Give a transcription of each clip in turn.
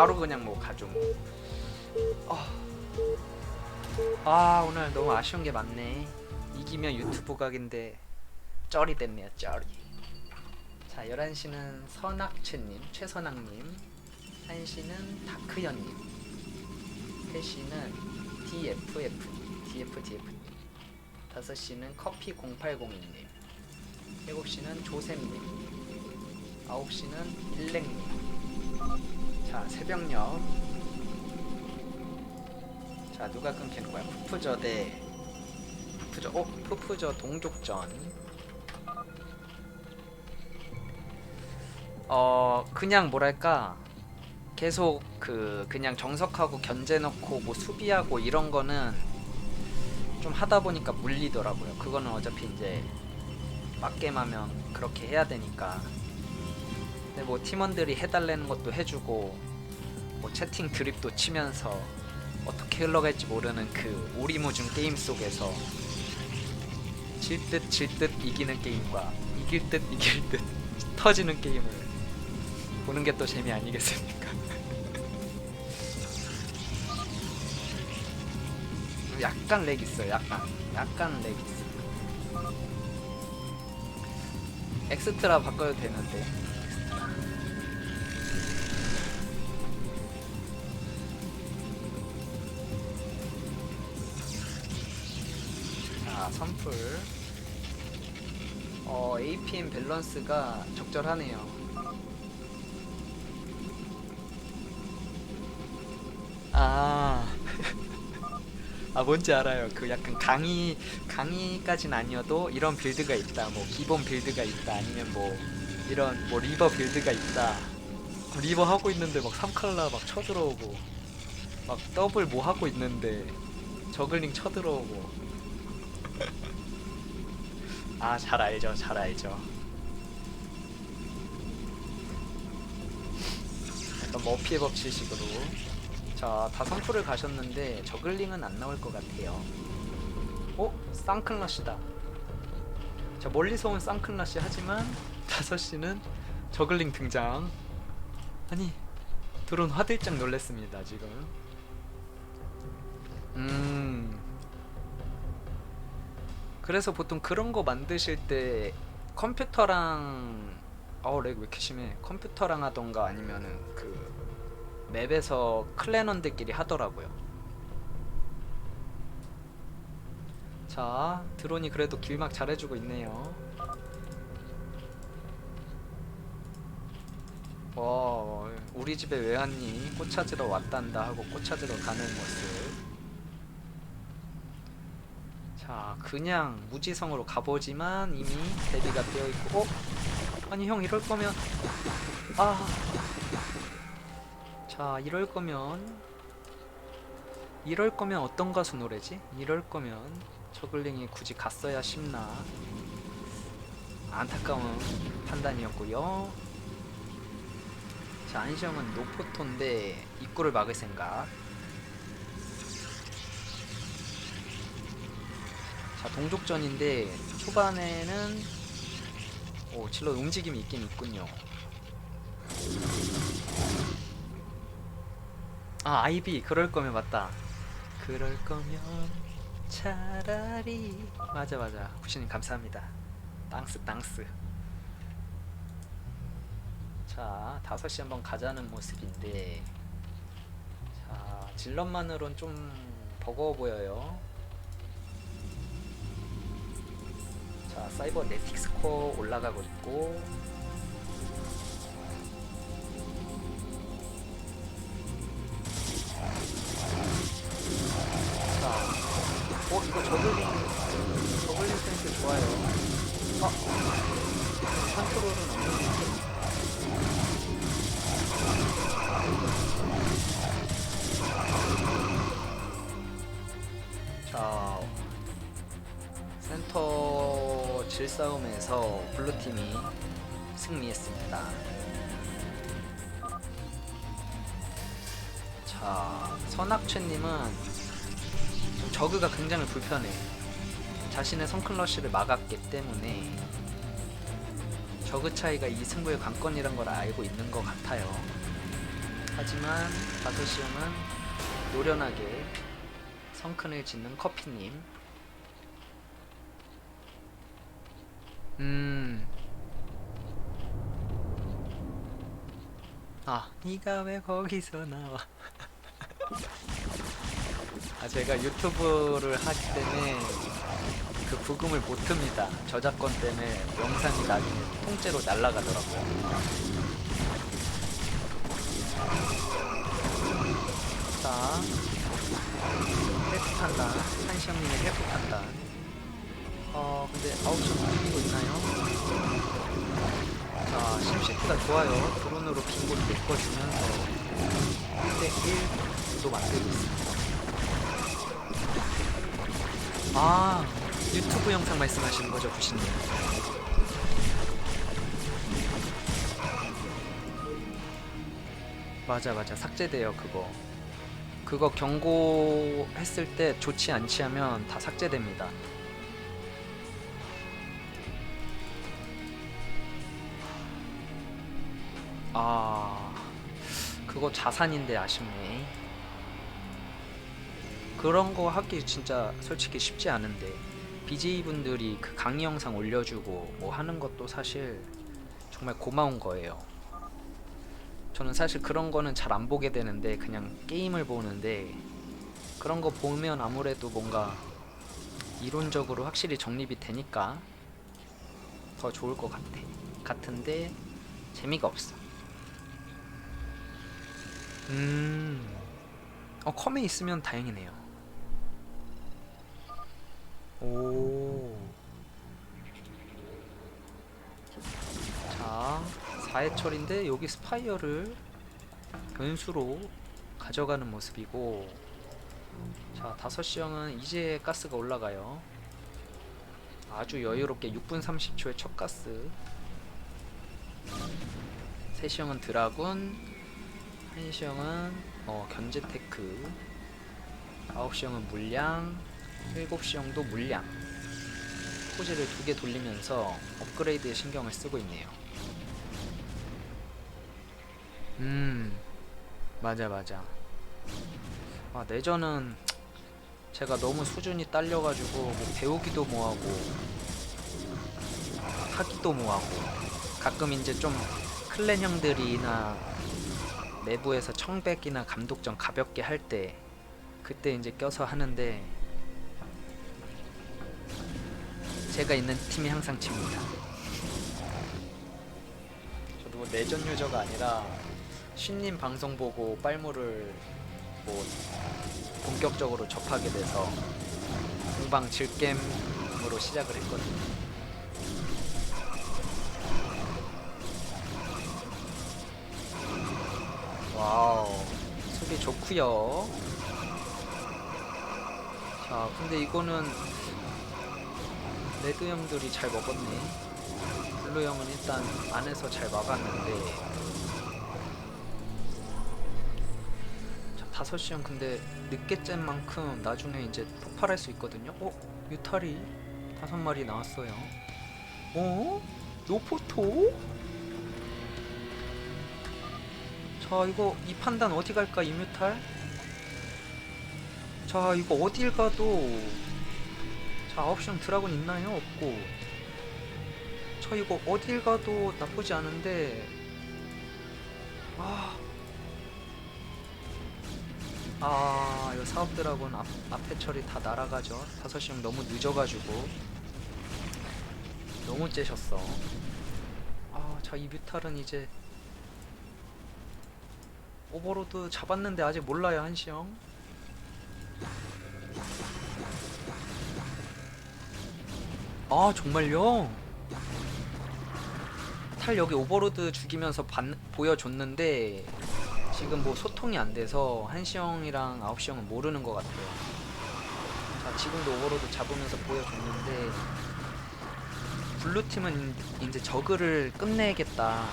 바로 그냥 뭐 뭐. 아, 아 오늘 너무 아쉬운 게 많네. 이기면 유튜브 각인데 쩔이 됐네요 쩔이. 자 11시는 선악채님, 최선악님. 1시는 다크연님. 3시는 DFF님, DFDF님 5시는 커피0802님. 7시는 조셉님. 9시는 일렉님 자 새벽녘. 자 누가 끊기는 거야? 푸푸저 대. 푸푸저 어? 푸푸저 동족전. 어 그냥 뭐랄까? 계속 그 그냥 정석하고 견제 넣고 뭐 수비하고 이런 거는 좀 하다 보니까 물리더라고요. 그거는 어차피 이제 맞게임하면 그렇게 해야 되니까. 근데 뭐 팀원들이 해달라는 것도 해주고 뭐 채팅 드립도 치면서 어떻게 흘러갈지 모르는 그 오리무중 게임 속에서 질 듯 질 듯 이기는 게임과 이길 듯 이길 듯 터지는 게임을 보는 게 또 재미 아니겠습니까? 약간 렉 있어요. 약간 약간 렉 있어. 엑스트라 바꿔도 되는데. 자, 선풀. 어, APM 밸런스가 적절하네요. 아. 아 뭔지 알아요. 그 약간 강의 강의까진 아니어도 이런 빌드가 있다. 뭐 기본 빌드가 있다. 아니면 뭐 이런 뭐 리버 빌드가 있다. 리버 하고 있는데 막 3칼라 막 쳐들어오고 막 더블 뭐 하고 있는데 저글링 쳐들어오고 아 잘 알죠 잘 알죠 약간 머피의 법칙식으로 자, 다 선풀을 가셨는데 저글링은 안 나올 것 같아요. 어? 쌍클러시다. 자, 멀리서 온 쌍클러시 하지만 5시는 저글링 등장. 아니, 드론 화들짝 놀랬습니다, 지금. 음. 그래서 보통 그런 거 만드실 때 컴퓨터랑 어우 렉왜 이렇게 심해 컴퓨터랑 하던가 아니면은 그 맵에서 클랜원들끼리 하더라고요. 자, 드론이 그래도 길막 잘해주고 있네요. 와, 우리 집에 왜 왔니? 꽃 찾으러 왔단다 하고 꽃 찾으러 가는 모습. 자, 그냥 무지성으로 가보지만 이미 대비가 되어 있고, 어? 아니 형 이럴 거면 아. 자 이럴 거면 이럴 거면 어떤 가수 노래지? 이럴 거면 저글링이 굳이 갔어야 싶나 안타까운 판단이었고요 자 안시형은 노포토인데 입구를 막을 생각 자 동족전인데 초반에는 오 질러 움직임이 있긴 있군요. 아 아이비 그럴 거면 맞다. 그럴 거면 차라리. 맞아 맞아. 구신님 감사합니다. 땅스 땅스. 자 5시 한번 가자는 모습인데. 자 질럿만으론 좀 버거워 보여요 사이버 네틱 스 코어 올라가고 있고 싸움에서 블루팀이 승리했습니다. 자, 선악채님은 저그가 굉장히 불편해. 자신의 선클러쉬를 막았기 때문에 저그 차이가 이 승부의 관건이란 걸 알고 있는 것 같아요. 하지만 형은 노련하게 성큰을 짓는 커피님. 음. 아, 네가 왜 거기서 나와? 아, 제가 유튜브를 하기 때문에 그 부금을 못 틉니다. 저작권 때문에 영상이 나중에 통째로 날아가더라고요. 자, 한시영님의 헬프 판단. 어, 근데 아웃션 이기고 있나요? 자, 심시프가 좋아요. 드론으로 빈곳 메꿔주면서 1대1도 만들고 있습니다. 아, 유튜브 영상 말씀하시는 거죠, 부신님? 맞아, 맞아. 삭제돼요, 그거. 그거 경고했을 때 좋지 않지 하면 다 삭제됩니다. 아, 그거 자산인데 아쉽네. 그런 거 하기 진짜 솔직히 쉽지 않은데 BJ 분들이 그 강의 영상 올려주고 뭐 하는 것도 사실 정말 고마운 거예요. 저는 사실 그런 거는 잘 안 보게 되는데 그냥 게임을 보는데 그런 거 보면 아무래도 뭔가 이론적으로 확실히 정립이 되니까 더 좋을 것 같아. 같은데 재미가 없어. 음. 어, 컴에 있으면 다행이네요. 오. 자, 4회철인데 여기 스파이어를 변수로 가져가는 모습이고 자, 5시 형은 이제 가스가 올라가요. 아주 여유롭게 6분 30초의 첫 가스. 3시 형은 드라군, 1시 형은 어, 견제 테크, 9시 형은 물량, 7시 형도 물량. 포즈를 두 개 돌리면서 업그레이드에 신경을 쓰고 있네요. 음, 맞아, 맞아. 아, 내전은 제가 너무 수준이 딸려가지고 뭐 배우기도 뭐하고 하기도 뭐하고 가끔 이제 좀 클랜 형들이나 내부에서 청백이나 감독전 가볍게 할 때 그때 이제 껴서 하는데 제가 있는 팀이 항상 집니다. 저도 뭐 내전 유저가 아니라 신님 방송 보고 빨무를 뭐 본격적으로 접하게 돼서 공방 질겜으로 시작을 했거든요. 와우 수비 좋구요. 자 근데 이거는 레드 형들이 잘 먹었네. 블루 형은 일단 안에서 잘 막았는데 자 다섯 시형 근데 늦게 짠 만큼 나중에 이제 폭발할 수 있거든요. 어? 뮤탈이 다섯 마리 나왔어요. 어? 노포토? 자 이거 이 판단 어디 갈까 이 뮤탈? 자 이거 어딜 가도 자 9시형 드라곤 있나요? 없고. 저 이거 어딜 가도 나쁘지 않은데. 아... 아 이거 사업 드라곤 앞, 앞에 처리 다 날아가죠. 5시형 너무 늦어가지고. 너무 째셨어. 아자 이 뮤탈은 이제 오버로드 잡았는데 아직 몰라요 한시형 아 정말요? 탈 여기 오버로드 죽이면서 반, 보여줬는데 지금 뭐 소통이 안 돼서 한시 형이랑 아홉시 형은 모르는 것 같아요. 자 지금도 오버로드 잡으면서 보여줬는데 블루 팀은 이제 저그를 끝내겠다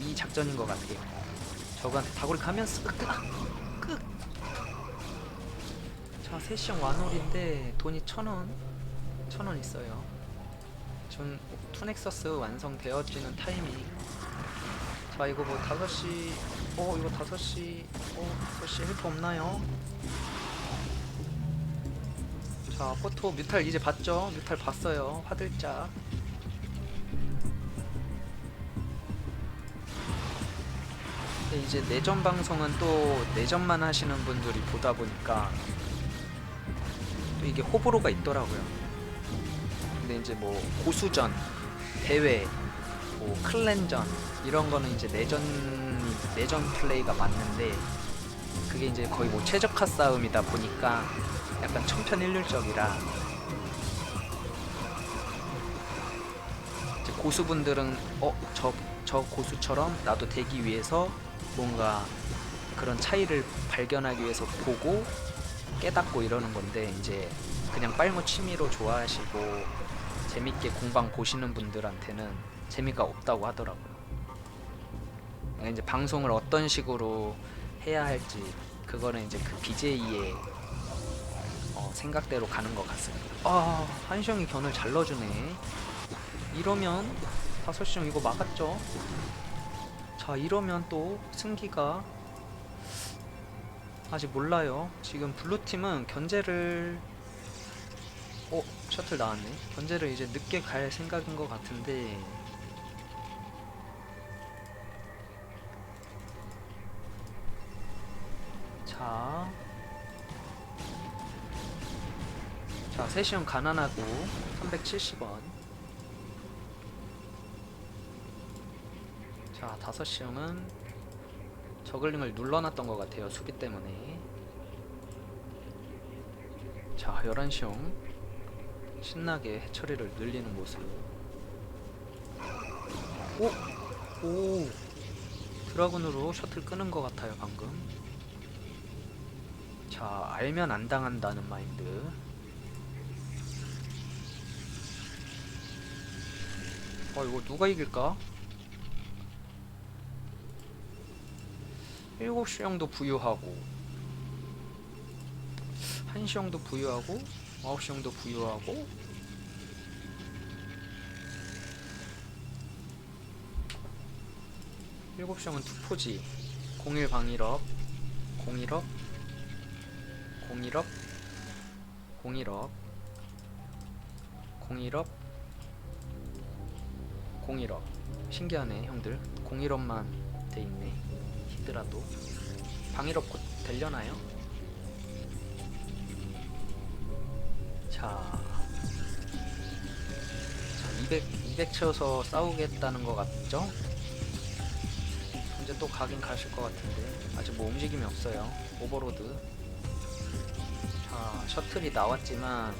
이 작전인 것 같아요. 저그한테 다구리 가면서 끄, 끄. 자 세시 형 완홀인데 돈이 천 원, 천원 있어요. 전 투넥서스 완성되어지는 타이밍 자 이거 뭐 5시 어 이거 5시 어 5시 헬프 없나요? 자 포토 뮤탈 이제 봤죠? 뮤탈 봤어요 화들짝 이제 내전 방송은 또 내전만 하시는 분들이 보다 보니까 또 이게 호불호가 있더라고요. 근데 이제 뭐 고수전 대회 뭐 클랜전 이런 거는 이제 내전 내전 플레이가 맞는데 그게 이제 거의 뭐 최적화 싸움이다 보니까 약간 천편일률적이라 고수분들은 어저 저 고수처럼 나도 되기 위해서 뭔가 그런 차이를 발견하기 위해서 보고 깨닫고 이러는 건데 이제 그냥 빨무 취미로 좋아하시고 재밌게 공방 보시는 분들한테는 재미가 없다고 하더라고요. 그러니까 이제 방송을 어떤 식으로 해야 할지 그거는 이제 그 BJ의 어, 생각대로 가는 것 같습니다. 아 한시 형이 견을 잘 넣어주네. 이러면 다섯시 형 이거 막았죠? 자 이러면 또 승기가 아직 몰라요. 지금 블루팀은 견제를 어 셔틀 나왔네. 견제를 이제 늦게 갈 생각인 것 같은데 자. 자, 세시형 가난하고 370원. 자, 5시형은 저글링을 눌러놨던 것 같아요. 수비 때문에. 자, 11시형 신나게 해처리를 늘리는 모습. 오! 오! 드라군으로 셔틀 끄는 것 같아요, 방금. 자, 알면 안 당한다는 마인드. 어, 이거 누가 이길까? 7시 형도 부유하고 1시 형도 부유하고 9시 형도 부유하고 일곱 시 형은 투포지. 01 방일업 01업 01업 01업 01업 01업. 신기하네 형들. 01업만 돼 있네 히드라도 방일업 곧 되려나요? 자, 자 200, 200 채워서 싸우겠다는 것 같죠? 이제 또 가긴 가실 것 같은데 아직 뭐 움직임이 없어요 오버로드 자 셔틀이 나왔지만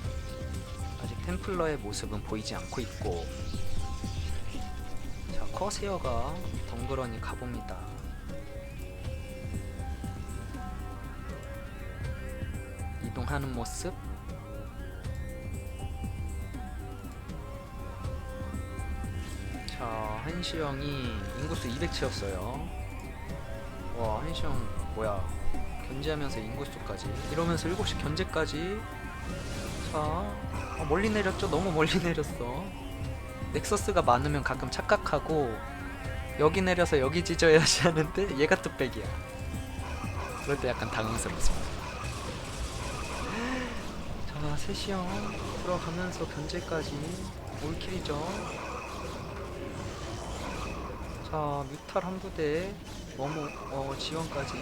아직 템플러의 모습은 보이지 않고 있고 자 커세어가 덩그러니 가봅니다 하는 모습? 자 한시영이 인구수 200 채웠어요. 와 한시영 뭐야? 견제하면서 인구수까지. 이러면서 7시 견제까지. 자 어, 멀리 내렸죠? 너무 멀리 내렸어. 넥서스가 많으면 가끔 착각하고 여기 내려서 여기 찢어야지 하는데 얘가 뚝배기야. 그럴 때 약간 당황스럽습니다 자 세시형 들어가면서 견제까지 올킬이죠. 자 뮤탈 한 부대 너무 어 지원까지.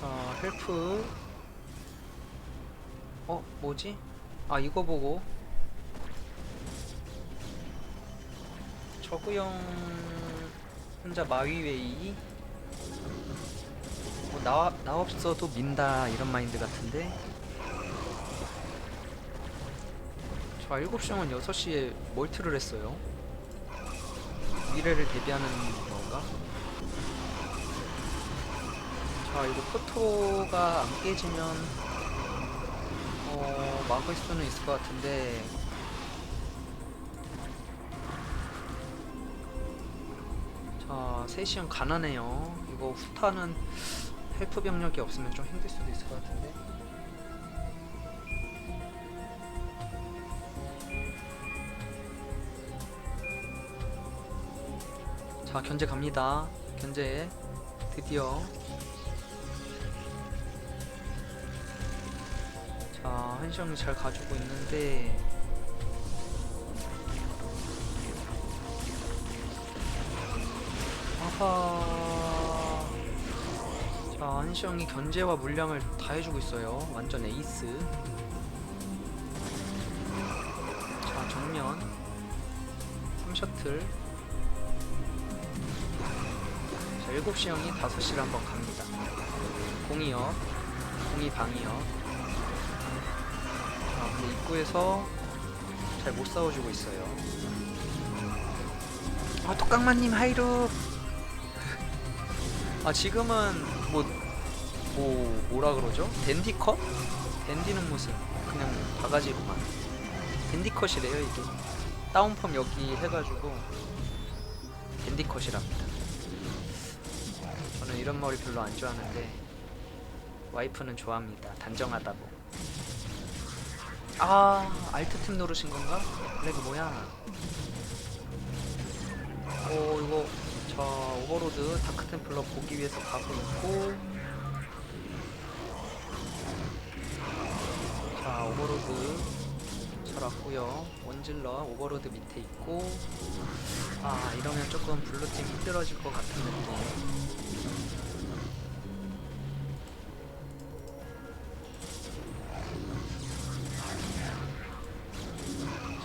자 헬프. 어 뭐지? 아 이거 보고. 저구형 혼자 마위웨이. 뭐 나, 나 없어도 민다 이런 마인드 같은데? 자 7시 형은 6시에 멀티를 했어요. 미래를 대비하는 건가? 자 이거 포토가 안 깨지면 어 막을 수는 있을 것 같은데. 자 3시 형 가난해요. 이거 후타는 헬프 병력이 없으면 좀 힘들 수도 있을 것 같은데. 자 견제 갑니다. 견제 드디어. 자 한시형이 잘 가지고 있는데. 아하. 자 한시 형이 견제와 물량을 다 해주고 있어요. 완전 에이스. 자 정면. 3셔틀. 자 7시 형이 5시를 한번 갑니다. 공이요. 공이 방이요. 자 근데 입구에서 잘 못 싸워주고 있어요. 아 독강마님 하이루 아 지금은 뭐, 뭐 뭐라 그러죠? 댄디 컷? 댄디는 무슨 그냥 바가지로만. 댄디 컷이래요 이게. 다운펌 여기 해가지고 댄디 컷이랍니다. 저는 이런 머리 별로 안 좋아하는데 와이프는 좋아합니다. 단정하다고. 아 알트탭 누르신 건가? 렉이 뭐야? 오 이거 자 오버로드 다크템플러 보기 위해서 가고 있고 자 오버로드 잘 왔고요. 원질러 오버로드 밑에 있고 아 이러면 조금 블루팀 힘들어질 것 같은 느낌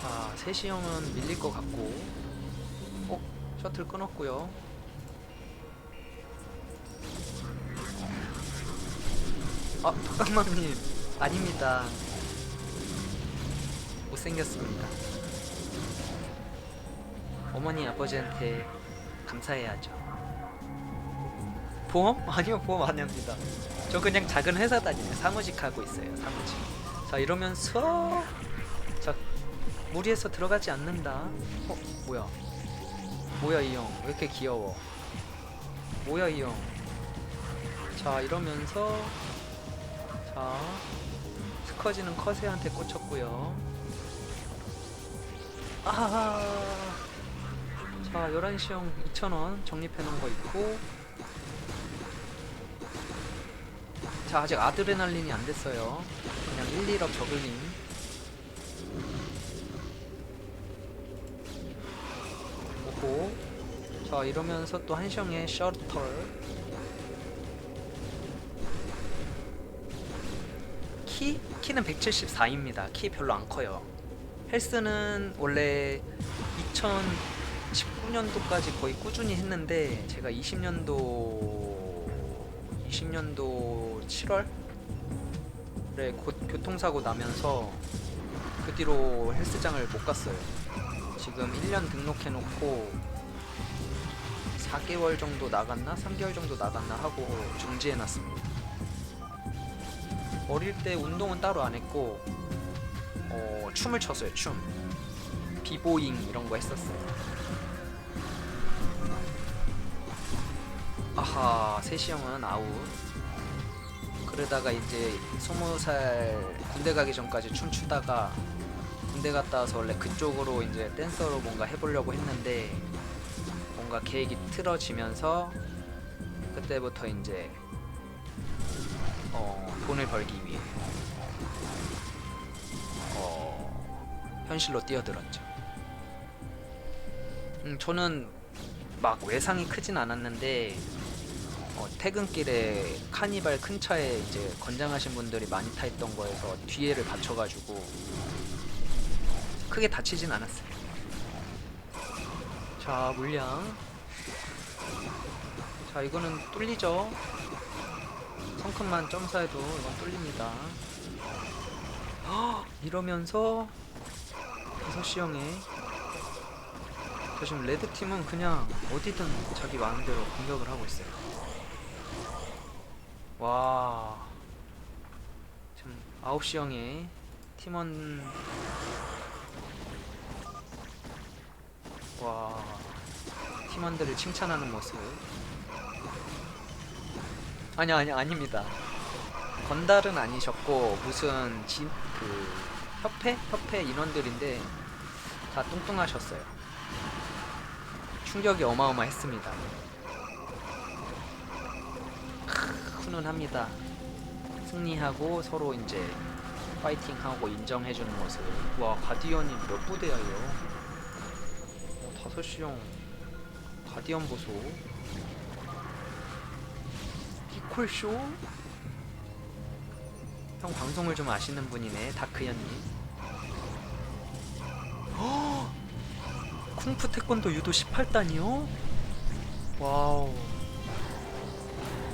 자 세시 형은 밀릴 것 같고. 어? 셔틀 끊었고요. 아 톡감맘님 아닙니다 못생겼습니다. 어머니 아버지한테 감사해야죠. 보험? 아니요 보험 안 합니다. 저 그냥 작은 회사 다니는 사무직 하고 있어요 사무직. 자 이러면서! 자 무리해서 들어가지 않는다. 어 뭐야? 뭐야 이 형? 왜 이렇게 귀여워? 뭐야 이 형? 자 이러면서 자 스커지는 커세한테 꽂혔고요 아하하 자 11시형 2,000원 적립해 놓은 거 있고. 자 아직 아드레날린이 안 됐어요. 그냥 1, 2럽 저글링 오호. 자 이러면서 또 한시형의 셔틀 키? 키는 174입니다. 키 별로 안 커요 헬스는 원래 2019년도까지 거의 꾸준히 했는데 제가 20년도 20년도 7월에 곧 교통사고 나면서 그 뒤로 헬스장을 못 갔어요. 지금 1년 등록해놓고 4개월 정도 나갔나? 3개월 정도 나갔나? 하고 중지해놨습니다. 어릴 때 운동은 따로 안 했고 어, 춤을 췄어요 춤. 비보잉 이런 거 했었어요. 아하 세시 형은 아웃. 그러다가 이제 20살 군대 가기 전까지 춤추다가 군대 갔다 와서 원래 그쪽으로 이제 댄서로 뭔가 해보려고 했는데 뭔가 계획이 틀어지면서 그때부터 이제 어, 돈을 벌기 위해 현실로 뛰어들었죠. 음, 저는 막 외상이 크진 않았는데 어, 퇴근길에 카니발 큰 차에 이제 건장하신 분들이 많이 타 있던 거에서 뒤에를 받쳐가지고 크게 다치진 않았어요. 자 물량. 자 이거는 뚫리죠. 성큼만 점사해도 이건 뚫립니다. 헉, 이러면서 6시 형에 저 지금 레드팀은 그냥 어디든 자기 마음대로 공격을 하고 있어요. 와. 지금 9시 형에 팀원 와. 팀원들을 칭찬하는 모습. 아니 아니 아닙니다. 건달은 아니셨고 무슨 진, 그 협회 협회 인원들인데 다 뚱뚱하셨어요. 충격이 어마어마했습니다. 크, 훈훈합니다. 승리하고 서로 이제 파이팅하고 인정해주는 모습. 와 가디언이 몇 부대야 이요? 어, 다섯 시형 가디언 보소. 피콜쇼? 형 방송을 좀 아시는 분이네 다크현님. 쿵푸 태권도 유도 18단이요? 와우.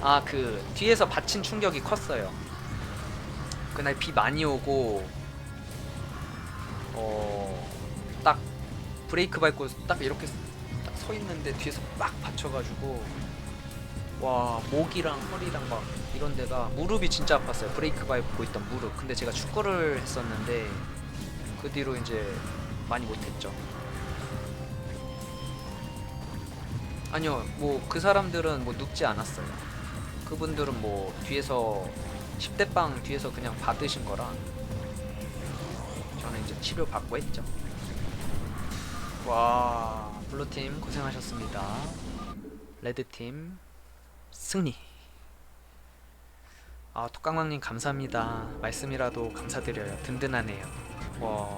아, 그 뒤에서 받친 충격이 컸어요. 그날 비 많이 오고 어, 딱 브레이크 밟고 딱 이렇게 딱 서 있는데 뒤에서 빡 받쳐가지고 와 목이랑 허리랑 막 이런 데가 무릎이 진짜 아팠어요. 브레이크 밟고 있던 무릎. 근데 제가 축구를 했었는데 그 뒤로 이제 많이 못했죠. 아니요, 뭐 그 사람들은 뭐 눕지 않았어요. 그분들은 뭐 뒤에서 10대 빵 뒤에서 그냥 받으신 거라 저는 이제 치료 받고 했죠. 와, 블루팀 고생하셨습니다. 레드팀 승리. 아, 톡강왕님 감사합니다. 말씀이라도 감사드려요. 든든하네요. 와,